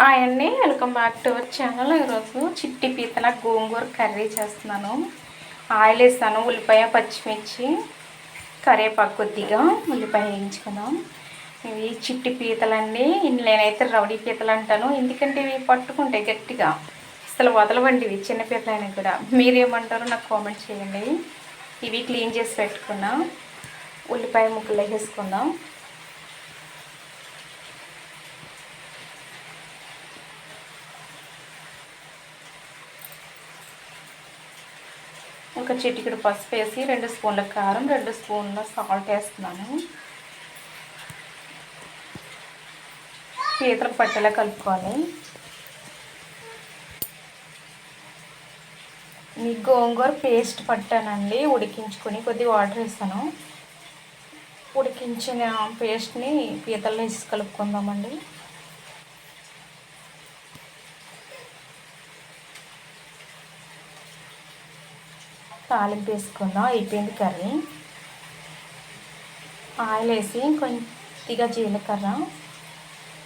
Hi అండి welcome back to our channel. ఈరోజు చిట్టి పీతల గోంగూర కర్రీ చేస్తున్నాను. ఆయిల్ వేస్తాను ఉల్లిపాయ పచ్చిమిర్చి కరివేపాకు కొద్దిగా ఉల్లిపాయ వేయించుకుందాం. ఇవి చిట్టి పీతలండి నేనైతే రౌడీ పీతలు అంటాను. ఎందుకంటే ఇవి పట్టుకుంటాయి గట్టిగా అసలు వదలవండి ఇవి చిన్న పీతలైనా కూడా. మీరేమంటారో నాకు కామెంట్ చేయండి. ఇవి క్లీన్ చేసి పెట్టుకున్నా ఉల్లిపాయ ముక్కలు వేసేసుకుందాం. ఒక చిటికెడు పసుపు వేసి రెండు స్పూన్ల కారం రెండు స్పూన్ల సాల్ట్ వేస్తున్నాను. పీతలు పట్టేలా కలుపుకోవాలి. మీ గోంగూర పేస్ట్ పట్టానండి ఉడికించుకొని కొద్దిగా వాటర్ వేస్తాను. ఉడికించిన పేస్ట్ని పీతల్లో వేసి కలుపుకుందామండి. తాలింపు వేసుకుందాం అయిపోయింది కర్రీ. ఆయిల్ వేసి కొద్దిగా జీలకర్ర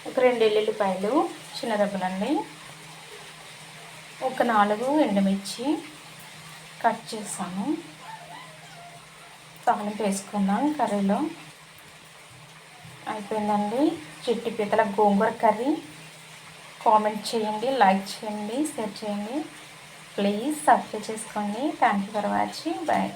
ఒక రెండు ఎల్లుల్లిపాయలు చిన్న దెబ్బలండి. ఒక నాలుగు ఎండుమిర్చి కట్ చేసాను. తాలింపు వేసుకుందాం కర్రీలో. అయిపోయిందండి. చెట్టు పీతల గోంగూర కర్రీ. కామెంట్ చేయండి లైక్ చేయండి షేర్ చేయండి. ప్లీజ్ సబ్స్క్రైబ్ చేసుకోండి. Thank you for watching. Bye.